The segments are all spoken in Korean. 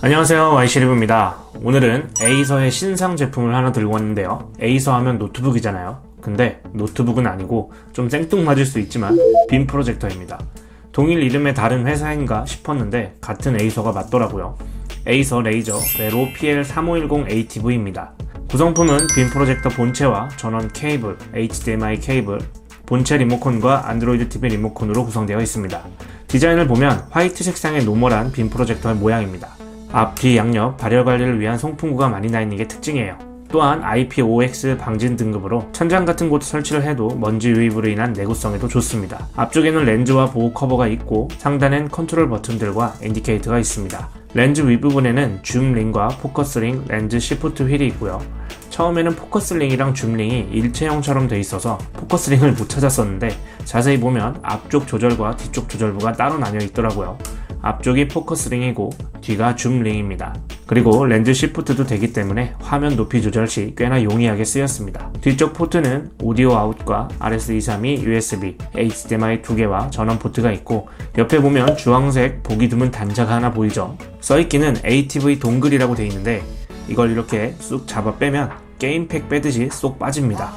안녕하세요. 와이시리브입니다. 오늘은 에이서의 신상 제품을 하나 들고 왔는데요. 에이서 하면 노트북이잖아요. 근데 노트북은 아니고 좀 생뚱맞을 수 있지만 빔 프로젝터입니다. 동일 이름의 다른 회사인가 싶었는데 같은 에이서가 맞더라고요. 에이서 레이저 베로 PL3510ATV입니다. 구성품은 빔 프로젝터 본체와 전원 케이블, HDMI 케이블, 본체 리모컨과 안드로이드 TV 리모컨으로 구성되어 있습니다. 디자인을 보면 화이트 색상의 노멀한 빔 프로젝터의 모양입니다. 앞, 뒤, 양옆 발열 관리를 위한 송풍구가 많이 나 있는 게 특징이에요. 또한 IPOX 방진 등급으로 천장 같은 곳 설치를 해도 먼지 유입으로 인한 내구성에도 좋습니다. 앞쪽에는 렌즈와 보호 커버가 있고 상단엔 컨트롤 버튼들과 인디케이터가 있습니다. 렌즈 윗부분에는 줌 링과 포커스 링, 렌즈 시프트 휠이 있고요. 처음에는 포커스 링이랑 줌 링이 일체형처럼 돼 있어서 포커스 링을 못 찾았었는데 자세히 보면 앞쪽 조절과 뒤쪽 조절부가 따로 나뉘어 있더라고요. 앞쪽이 포커스 링이고 뒤가 줌 링입니다. 그리고 렌즈 시프트도 되기 때문에 화면 높이 조절 시 꽤나 용이하게 쓰였습니다. 뒤쪽 포트는 오디오 아웃과 RS232 USB, HDMI 두 개와 전원 포트가 있고 옆에 보면 주황색 보기 드문 단자가 하나 보이죠. 써있기는 ATV 동글이라고 되어 있는데 이걸 이렇게 쑥 잡아 빼면 게임팩 빼듯이 쏙 빠집니다.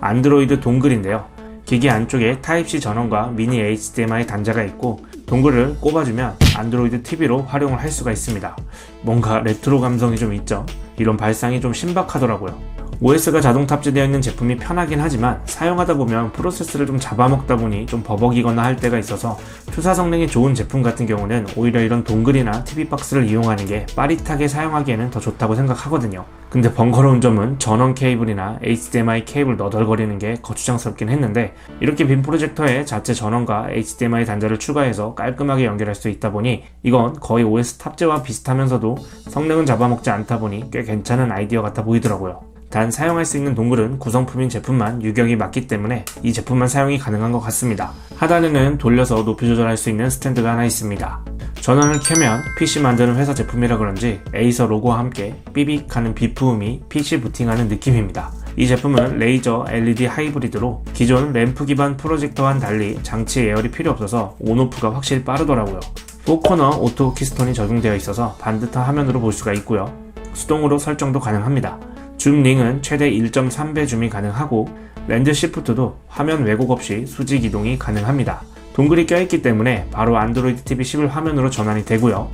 안드로이드 동글인데요. 기기 안쪽에 타입C 전원과 미니 HDMI 단자가 있고 동글을 꼽아주면 안드로이드 TV로 활용을 할 수가 있습니다. 뭔가 레트로 감성이 좀 있죠? 이런 발상이 좀 신박하더라고요. OS가 자동 탑재되어 있는 제품이 편하긴 하지만 사용하다 보면 프로세스를 좀 잡아먹다 보니 좀 버벅이거나 할 때가 있어서 투사 성능이 좋은 제품 같은 경우는 오히려 이런 동글이나 TV박스를 이용하는 게 빠릿하게 사용하기에는 더 좋다고 생각하거든요. 근데 번거로운 점은 전원 케이블이나 HDMI 케이블 너덜거리는 게 거추장스럽긴 했는데 이렇게 빔 프로젝터에 자체 전원과 HDMI 단자를 추가해서 깔끔하게 연결할 수 있다 보니 이건 거의 OS 탑재와 비슷하면서도 성능은 잡아먹지 않다 보니 꽤 괜찮은 아이디어 같아 보이더라고요. 단 사용할 수 있는 동글은 구성품인 제품만 유격이 맞기 때문에 이 제품만 사용이 가능한 것 같습니다. 하단에는 돌려서 높이 조절할 수 있는 스탠드가 하나 있습니다. 전원을 켜면 PC 만드는 회사 제품이라 그런지 에이서 로고와 함께 삐빅하는 비프음이 PC 부팅하는 느낌입니다. 이 제품은 레이저 LED 하이브리드로 기존 램프 기반 프로젝터와는 달리 장치 예열이 필요 없어서 온오프가 확실히 빠르더라고요. 4코너 오토 키스톤이 적용되어 있어서 반듯한 화면으로 볼 수가 있고요. 수동으로 설정도 가능합니다. 줌 링은 최대 1.3배 줌이 가능하고 렌즈 시프트도 화면 왜곡 없이 수직 이동이 가능합니다. 동글이 껴있기 때문에 바로 안드로이드 TV 11 화면으로 전환이 되고요.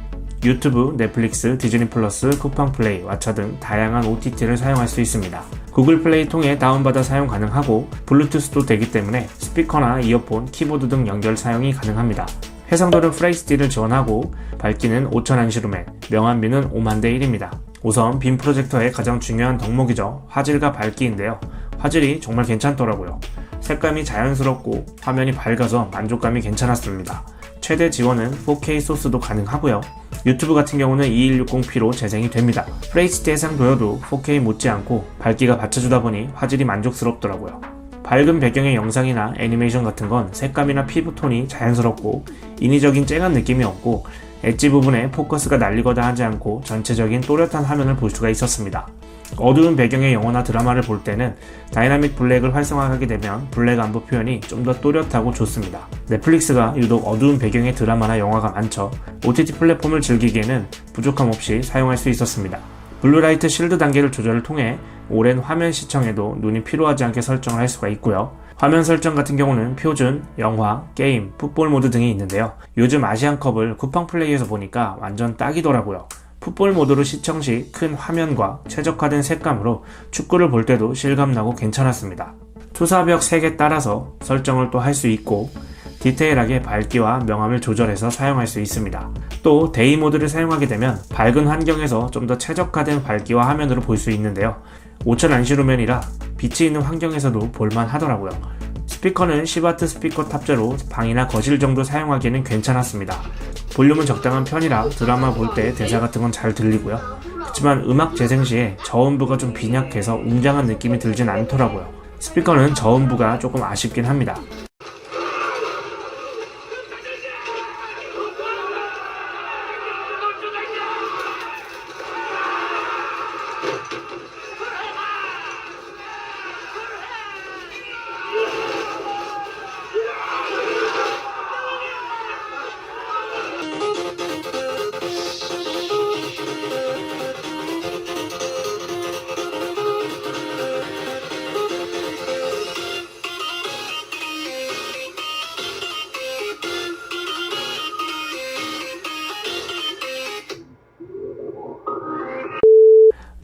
유튜브, 넷플릭스, 디즈니 플러스, 쿠팡 플레이, 왓챠 등 다양한 OTT를 사용할 수 있습니다. 구글 플레이 통해 다운받아 사용 가능하고 블루투스도 되기 때문에 스피커나 이어폰, 키보드 등 연결 사용이 가능합니다. 해상도는 FHD를 지원하고 밝기는 5000 안시루멘, 명암비는 5만 대 1입니다. 우선 빔 프로젝터의 가장 중요한 덕목이죠. 화질과 밝기인데요. 화질이 정말 괜찮더라고요. 색감이 자연스럽고 화면이 밝아서 만족감이 괜찮았습니다. 최대 지원은 4K 소스도 가능하고요. 유튜브 같은 경우는 2160p로 재생이 됩니다. FHD 해상도여도 4K 못지않고 밝기가 받쳐주다 보니 화질이 만족스럽더라고요. 밝은 배경의 영상이나 애니메이션 같은 건 색감이나 피부톤이 자연스럽고 인위적인 쨍한 느낌이 없고 엣지 부분에 포커스가 날리거나 하지 않고 전체적인 또렷한 화면을 볼 수가 있었습니다. 어두운 배경의 영화나 드라마를 볼 때는 다이나믹 블랙을 활성화하게 되면 블랙 안부 표현이 좀 더 또렷하고 좋습니다. 넷플릭스가 유독 어두운 배경의 드라마나 영화가 많죠. OTT 플랫폼을 즐기기에는 부족함 없이 사용할 수 있었습니다. 블루라이트 실드 단계를 조절을 통해 오랜 화면 시청에도 눈이 피로하지 않게 설정을 할 수가 있고요. 화면 설정 같은 경우는 표준, 영화, 게임, 풋볼 모드 등이 있는데요. 요즘 아시안컵을 쿠팡 플레이에서 보니까 완전 딱이더라고요. 풋볼 모드로 시청 시 큰 화면과 최적화된 색감으로 축구를 볼 때도 실감나고 괜찮았습니다. 투사벽 3개 따라서 설정을 또 할 수 있고 디테일하게 밝기와 명암을 조절해서 사용할 수 있습니다. 또 데이 모드를 사용하게 되면 밝은 환경에서 좀 더 최적화된 밝기와 화면으로 볼 수 있는데요. 5000 안시루면이라 빛이 있는 환경에서도 볼만 하더라고요. 스피커는 10W 스피커 탑재로 방이나 거실 정도 사용하기에는 괜찮았습니다. 볼륨은 적당한 편이라 드라마 볼 때 대사 같은 건 잘 들리고요. 그렇지만 음악 재생 시에 저음부가 좀 빈약해서 웅장한 느낌이 들진 않더라고요. 스피커는 저음부가 조금 아쉽긴 합니다.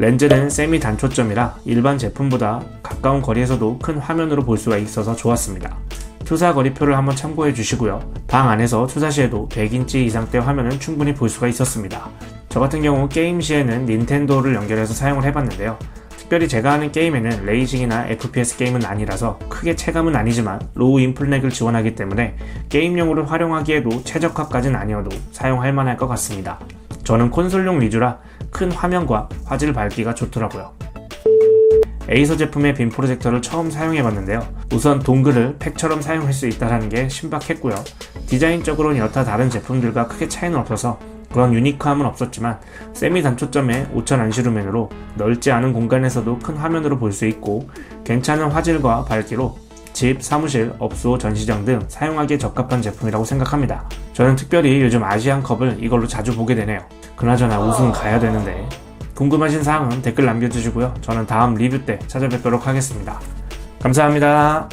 렌즈는 세미 단초점이라 일반 제품보다 가까운 거리에서도 큰 화면으로 볼 수가 있어서 좋았습니다. 투사 거리표를 한번 참고해 주시고요. 방 안에서 투사 시에도 100인치 이상대 화면을 충분히 볼 수가 있었습니다. 저 같은 경우 게임 시에는 닌텐도를 연결해서 사용을 해봤는데요. 특별히 제가 하는 게임에는 레이싱이나 FPS 게임은 아니라서 크게 체감은 아니지만 로우 인플렉을 지원하기 때문에 게임용으로 활용하기에도 최적화까지는 아니어도 사용할 만할 것 같습니다. 저는 콘솔용 위주라 큰 화면과 화질 밝기가 좋더라고요. 에이서 제품의 빔 프로젝터를 처음 사용해봤는데요. 우선 동글을 팩처럼 사용할 수 있다는 게 신박했고요. 디자인적으로는 여타 다른 제품들과 크게 차이는 없어서 그런 유니크함은 없었지만 세미 단초점의 5000 안시루멘으로 넓지 않은 공간에서도 큰 화면으로 볼 수 있고 괜찮은 화질과 밝기로 집, 사무실, 업소, 전시장 등 사용하기에 적합한 제품이라고 생각합니다. 저는 특별히 요즘 아시안컵을 이걸로 자주 보게 되네요. 그나저나 우승 가야 되는데 궁금하신 사항은 댓글 남겨주시고요. 저는 다음 리뷰 때 찾아뵙도록 하겠습니다. 감사합니다.